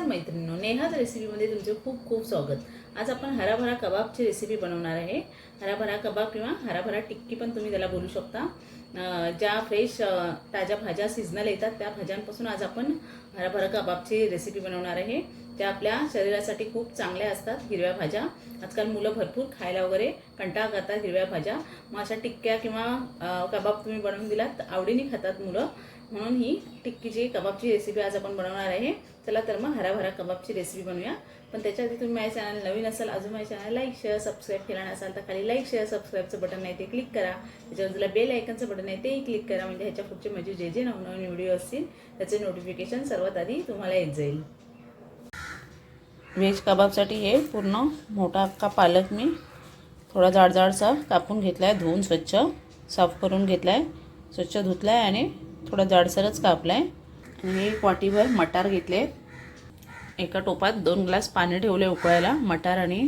नमस्कार मैत्रिणींनो नेहाज रेसिपीमध्ये तुमचे खूप खूप स्वागत. आज आपण हराभरा कबाबची रेसिपी बनवणार आहे. हराभरा कबाब किंवा हराभरा टिक्की पण तुम्ही त्याला बोलू शकता. ज्या फ्रेश ताज्या भाज्या सीझनल येतात त्या भाज्यांपासून आज आपण हराभरा कबाबची रेसिपी बनवणार आहे. त्या आपल्या शरीरासाठी खूप चांगल्या असतात हिरव्या भाज्या. आजकाल मुलं भरपूर खायला वगैरे कंटाळा करतात हिरव्या भाज्या. मग अशा टिक्क्या किंवा कबाब तुम्ही बनवून दिलात आवडीने खातात मुलं. म्हणून ही टिक्कीची कबाबची रेसिपी आज आपण बनवणार आहे. चला तर मग हराभरा कबाबची रेसिपी बनवूया. पण त्याच्याआधी तुम्ही माझ्या चॅनल नवीन असाल अजून माझ्या चॅनल लाईक शेअर सबस्क्राईब केला नसाल तर खाली लाईक शेअर सबस्क्राईबचं बटन आहे ते क्लिक करा. त्याच्यावर तुला बेल आयकनचं बटन आहे तेही क्लिक करा. म्हणजे ह्याच्या पुढचे माझे जे जे नवनवीन व्हिडिओ असतील त्याचे नोटिफिकेशन सर्वात आधी तुम्हाला येत जाईल. व्हेज कबाबसाठी हे पूर्ण मोठा अख्खा पालक मी. थोडा जाडजाडसा कापून घेतला आहे धुवून स्वच्छ साफ करून घेतला आहे स्वच्छ धुतला आहे आणि थोडा जाडसरच कापला आहे आणि हे एक वाटीभर मटार घेतले. एका टोपात दोन ग्लास पाणी ठेवले उकळायला. मटार आणि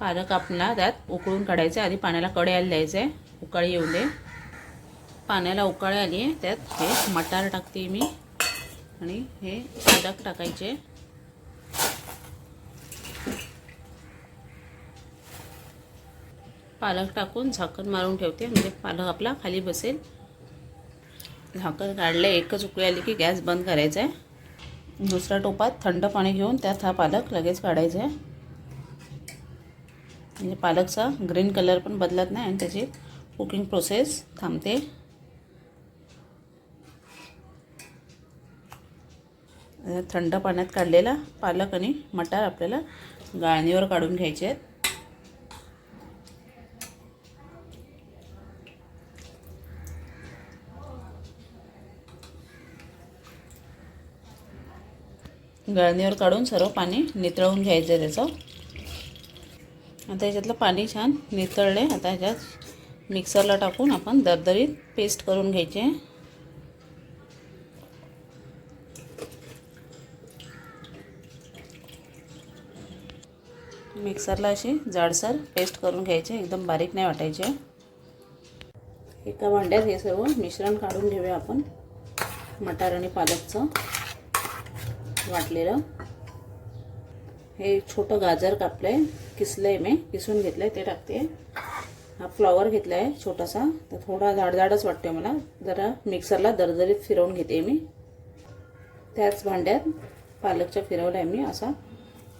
पालक आपला त्यात उकळून काढायचे. आधी पाण्याला कडे द्यायचं. आहे उकाळी येऊ दे. पाण्याला उकाळी आली आहे त्यात हे मटार टाकते मी. आणि हे पालक टाकायचे. पालक टाकून झाकण मारून ठेवते म्हणजे पालक आपला खाली बसेल. झाकण काढले एकच उकळी आली की गॅस बंद करायचा आहे. दुसऱ्या टोपात थंड पाणी घेऊन त्यात हा पालक लगेच काढायचा आहे. म्हणजे पालकचा ग्रीन कलर पण बदलत नाही आणि त्याची कुकिंग प्रोसेस थांबते. थंड पाण्यात काढलेला पालक आणि मटार आपल्याला गाळणीवर काढून घ्यायचे आहेत. गाळणीवर काढून सर्व पाणी नितळवून घ्यायचं आहे त्याचं. आता याच्यातलं पाणी छान नितळले आता ह्याच्यात मिक्सरला टाकून आपण दरदरीत पेस्ट करून घ्यायची. आहे मिक्सरला अशी जाडसर पेस्ट करून घ्यायची एकदम बारीक नाही वाटायचे. एका भांड्यात हे सर्व मिश्रण काढून घेऊया आपण. मटार आणि पालकचं वाटलेलं. हे छोटं गाजर कापलं आहे किसलं आहे मी किसून घेतलं आहे ते टाकते. हा फ्लॉवर घेतला आहे छोटासा तर थोडा जाडजाडच वाटते मला. जरा मिक्सरला दरदरीत फिरवून घेते मी. त्याच भांड्यात पालकच्या फिरवला आहे मी असा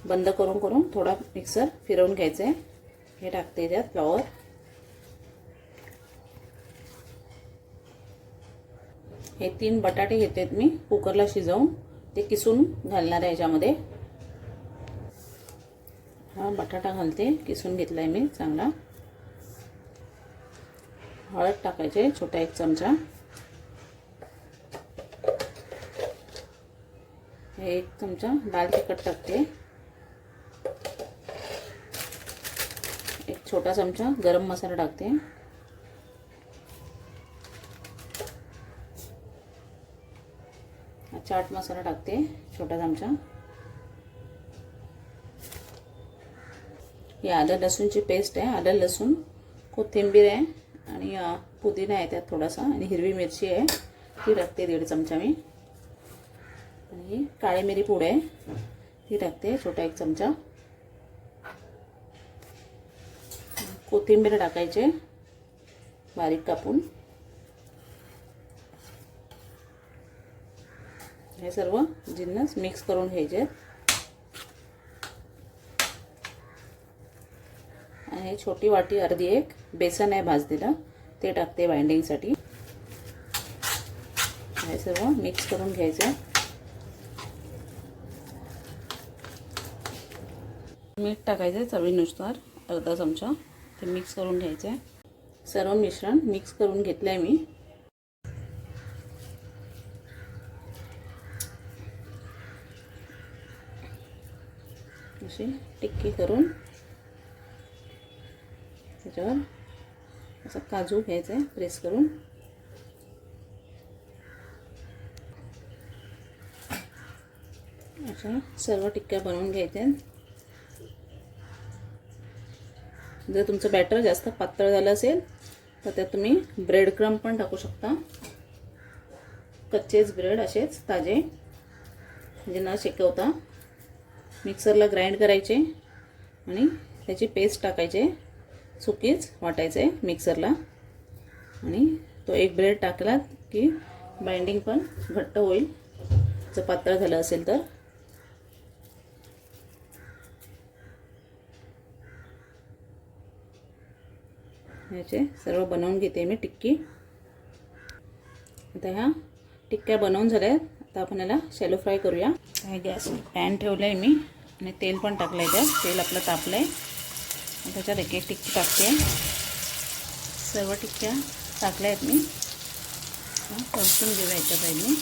बंद करून करून थोडा मिक्सर फिरवून घ्यायचं आहे हे टाकते त्यात फ्लॉवर हे तीन बटाटे घेतेत मी कुकरला शिजवून. ते किसून घालणार आहे याच्यामध्ये. हा बटाटा घालते किसून घेतला आहे मी चांगला. हळद टाकायचे छोटा एक चमचा. हे एक चमचा दाल तिखट टाकते एक छोटा चमचा गरम मसाला टाकते. चाट मसाला टाकते छोटा चमचा. ही आलं लसूणची पेस्ट आहे आलं लसूण कोथिंबीर आहे आणि पुदिना आहे त्यात थोडासा आणि हिरवी मिरची आहे. ती टाकते दीड चमचा मी. आणि काळी मिरी पूड आहे ती टाकते छोटा एक चमचा. कोथिंबीर टाकायचे. बारीक कापून. हे सर्व जिन्नस मिक्स करून घ्यायचे. आणि छोटी वाटी अर्धी एक बेसन आहे भाजलेलं ते टाकते बाइंडिंगसाठी. हे सर्व मिक्स करून घ्यायचं. मीठ टाकायचं चवीनुसार अर्धा चमचा. ते मिक्स करून घ्यायचं. आहे सर्व मिश्रण मिक्स करून घेतलं आहे मी. अशी टिक्की करून त्याच्यावर असं काजू घ्यायचं आहे प्रेस करून. अशा सर्व टिक्क्या बनवून घ्यायच्या आहेत जर तुमचं बॅटर जास्त पातळ झालं असेल तर त्यात तुम्ही ब्रेड क्रम पण टाकू शकता. कच्चेच ब्रेड असेच ताजे. म्हणजे न शेकवता मिक्सरला ग्राइंड करायचे आणि त्याची पेस्ट टाकायचे सुकीच वाटायचे मिक्सरला आणि तो एक ब्रेड टाकला की बाइंडिंग पण घट्ट होईल. जर पातळ झालं असेल तर. ह्याचे सर्व बनवून घेते मी टिक्की. आता ह्या टिक्क्या बनवून झाल्या आहेत आता आपण याला शॅलो फ्राय करूया. गॅस पॅन ठेवलं आहे मी आणि तेल पण टाकलं आहे त्यात. तेल आपलं तापलं आहे त्याच्यात एक एक टिक्की टाकते. सर्व टिक्क्या टाकल्या आहेत मी परतून घेऊया याच्या पहिले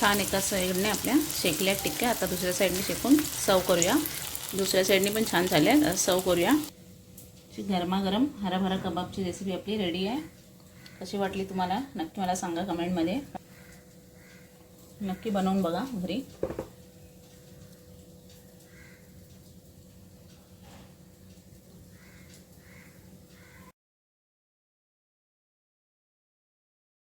छान एका साईडने आपल्या शेकल्या टिक्क्या आता दुसऱ्या साईडने शेकून सर्व करूया. दुसऱ्या साईडने पण छान झाल्या आता सर्व करूया. अशी गरमागरम हराभरा कबाबची रेसिपी आपली रेडी आहे. कशी वाटली तुम्हाला? नक्की मला सांगा कमेंटमध्ये नक्की बनवून बघा घरी.